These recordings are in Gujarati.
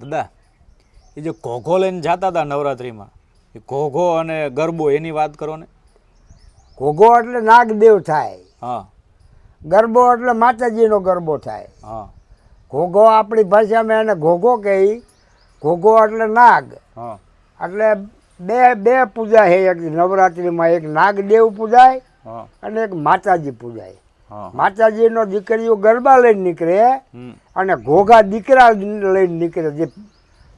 દાદા એ જે ઘોઘો લઈને જતા હતા નવરાત્રિમાં એ ઘોઘો અને ગરબો એની વાત કરો ને. ઘોઘો એટલે નાગદેવ થાય. હા. ગરબો એટલે માતાજીનો ગરબો થાય. હા. ઘોઘો આપણી ભાષામાં એને ઘોઘો કહી. ઘોઘો એટલે નાગ. હા. એટલે બે બે પૂજા છે. એક નવરાત્રિમાં એક નાગદેવ પૂજાય અને એક માતાજી પૂજાય. માતાજીનો દીકરીઓ ગરબા લઈને નીકળે અને ઘોઘા દીકરા લઈને નીકળે જે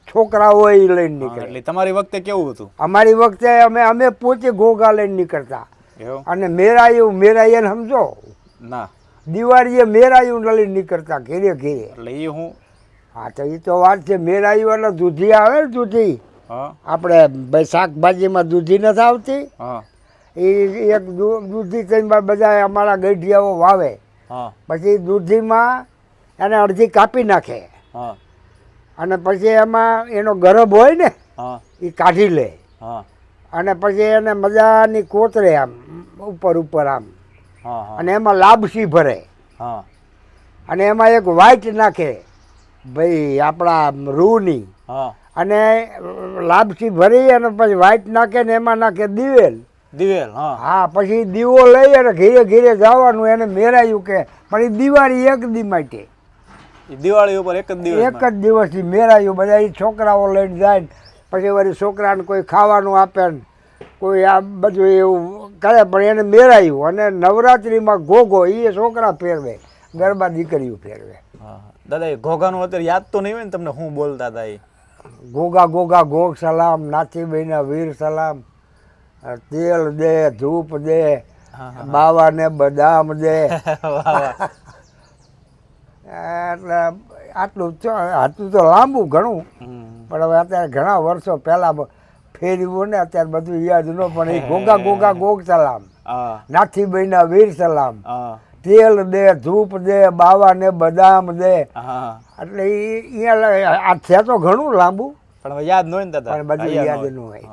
છોકરા હોય એ લઈને નીકળે. એટલે તમારી વખતે કેવું હતું? અમારી વખતે અમે અમે પોતે ઘોઘા લઈને નીકળતા. અને મેરાયું મેરાયન સમજો? ના. દિવાળીએ મેરાયું લઈને નીકળતા ઘેરે ઘેરે. એટલે એ હું? હા તો એ તો વાત છે મેરાયું એટલે દૂધી આવે ને દૂધી. આપણે શાકભાજીમાં દૂધી નથી આવતી. હા. એ એક દૂધી કરીને બધા અમારા ગઢિયાઓ વાવે. પછી દૂધીમાં એને અડધી કાપી નાખે. હા. અને પછી એમાં એનો ગરબ હોય ને એ કાઢી લે. અને પછી એને મજાની કોતરે આમ ઉપર ઉપર આમ. અને એમાં લાપસી ભરે. અને એમાં એક વાઇટ નાખે. ભાઈ આપણા રૂની. અને લાપસી ભરી અને પછી વાઇટ નાખે ને એમાં નાખે દિવેલ. દિવેલ હા. હા પછી દીવો લઈ અને ઘીરે ઘીરે જવાનું એને મેરાયું કે પણ એ દિવાળી એક દી માટે. દિવાળી ઉપર એક જ દિવસ એક જ દિવસથી મેરાયું બધા એ છોકરાઓ લઈને જાય પછી વળી છોકરાને કોઈ ખાવાનું આપે ને કોઈ આ બધું એવું કરે પણ એને મેરાયું અને નવરાત્રિમાં ઘોઘો એ છોકરા ફેરવે ગરબા દીકરીઓ ફેરવે હા હા. દાદા એ ઘોઘાનું અત્યારે યાદ તો નહીં હોય ને તમને શું બોલતા હતા એ ગોગા ગોગા ગોગ સલામ નાથીભાઈના વીર સલામ. તેલ દે ધૂપ દે બાવાને બદામ દે. એટલે આટલું આટલું તો લાંબુ ઘણું. પણ હવે અત્યારે ઘણા વર્ષો પહેલાં ફેરવ્યું ને અત્યારે બધું યાદ ન પણ એ ગોગા ગોગા ગોગ સલામ. નાથી નાથીભાઈના વીર સલામ. તેલ દે ધૂપ દે બાવાને બદામ દે. એટલે એ અહીંયા આ છે તો ઘણું લાંબુ. પણ યાદ ન હોય ને દાદા. બધું યાદ. ન હોય.